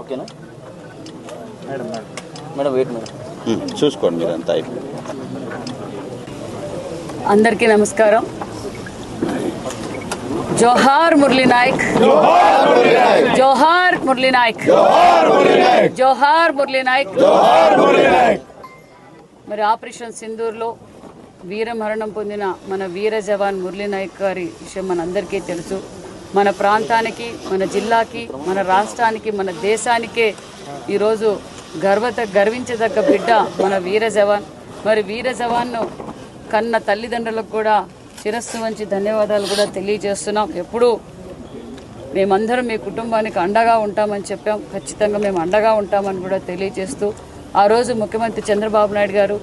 ఓకేనా? Madam wait madam ఉమ్, చూసుకోండి మీరు అంతా అందరికీ నమస్కారం. జోహార్ మురళీ నాయక్. జోహార్ మురళీ నాయక్. జోహార్ మురళీ నాయక్. మరి ఆపరేషన్ సింధూర్లో వీరమరణం పొందిన మన వీర జవాన్ మురళీ నాయక్ గారి విషయం మనందరికీ తెలుసు. మన ప్రాంతానికి మన జిల్లాకి మన రాష్ట్రానికి మన దేశానికే ఈరోజు గర్వత గర్వించదగ్గ బిడ్డ మన వీర జవాన్. మరి వీర జవాన్ను కన్న తల్లిదండ్రులకు కూడా శిరస్సు వంచి ధన్యవాదాలు కూడా తెలియజేస్తున్నాం. ఎప్పుడూ మేమందరం మీ కుటుంబానికి అండగా ఉంటామని చెప్పాం. ఖచ్చితంగా మేము అండగా ఉంటామని కూడా తెలియజేస్తూ ఆ రోజు ముఖ్యమంత్రి చంద్రబాబు నాయుడు గారు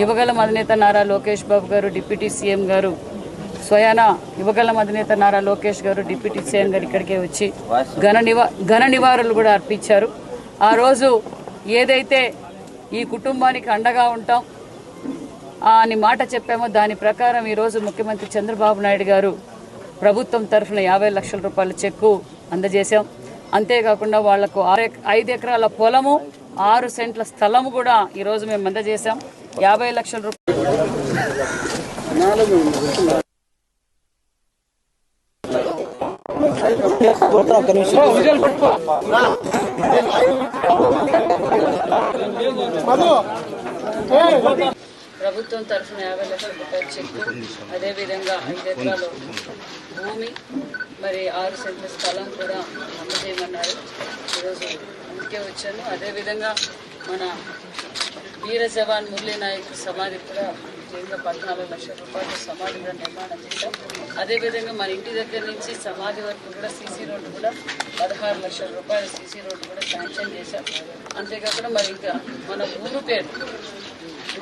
యువగల అధినేత నారా లోకేష్ బాబు గారు డిప్యూటీ సీఎం గారు స్వయాన యువగల అధినేత నారా లోకేష్ గారు డిప్యూటీ సీఎం గారు ఇక్కడికే వచ్చి ఘన నివా ఘన నివారణలు కూడా అర్పించారు. ఆ రోజు ఏదైతే ఈ కుటుంబానికి అండగా ఉంటాం అని మాట చెప్పామో దాని ప్రకారం ఈరోజు ముఖ్యమంత్రి చంద్రబాబు నాయుడు గారు ప్రభుత్వం తరఫున యాభై లక్షల రూపాయల చెక్కు అందజేశాం. అంతేకాకుండా వాళ్ళకు ఆరు ఐదు ఎకరాల పొలము ఆరు సెంట్ల స్థలము కూడా ఈరోజు మేము అందజేశాం. యాభై లక్షల రూపాయలు ప్రభుత్వం తరఫున యాభై లక్షల రూపాయల చెక్కు అదేవిధంగా ఐదు ఎకరాలు భూమి మరి ఆరు సెంట్ల స్థలం కూడా అందజేయమన్నారు ఈరోజు అందుకే వచ్చాను. అదేవిధంగా మన వీర జవాన్ మురళీ నాయక్ సమాధి కూడా కేంద్ర పద్నాలుగు లక్షల రూపాయల సమాధి కూడా నిర్మాణం చేశాం అదేవిధంగా మన ఇంటి దగ్గర నుంచి సమాధి వరకు కూడా సీసీ రోడ్డు కూడా పదహారు లక్షల రూపాయల సీసీ రోడ్డు కూడా శాంక్షన్ చేశాం అంతేకాకుండా మరి ఇంకా మన ఊరు పేరు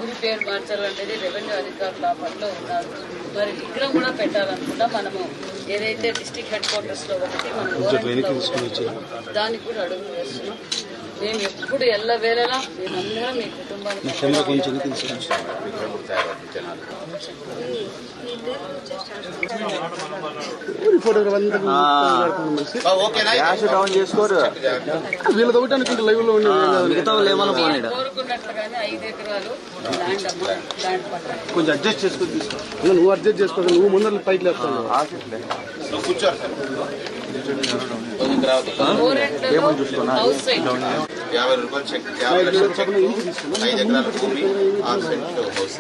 ఊరి పేరు మార్చాలనేది రెవెన్యూ అధికారులు ఆ పనిలో ఉన్నారు. మరి విగ్రహం కూడా పెట్టాలనుకుంటా మనము ఏదైతే డిస్టిక్ హెడ్ క్వార్టర్స్లో ఒకటి మనం దానికి కూడా అడుగులు వేస్తున్నాం. మేము ఎప్పుడు ఎల్ల వేళలా మేమందరం మీ కుటుంబానికి ఒకటి అనుకుంటే లైవ్లో కోరుకున్నట్లుగానే ఐదు ఎకరాలు ల్యాండ్ అమ్మ ల్యాండ్ పట్టాలి. కొంచెం అడ్జస్ట్ చేసుకొని తీసుకో. నువ్వు అడ్జస్ట్ చేసుకోవాలి నువ్వు ముందర పైకి లేస్తావు కూర్చోరు సార్ యాభై రూపాయలు చెక్ యాభై లక్షలు చెక్ ఐదు ఎకరాల భూమి ఆరు సెంట్లు హౌస్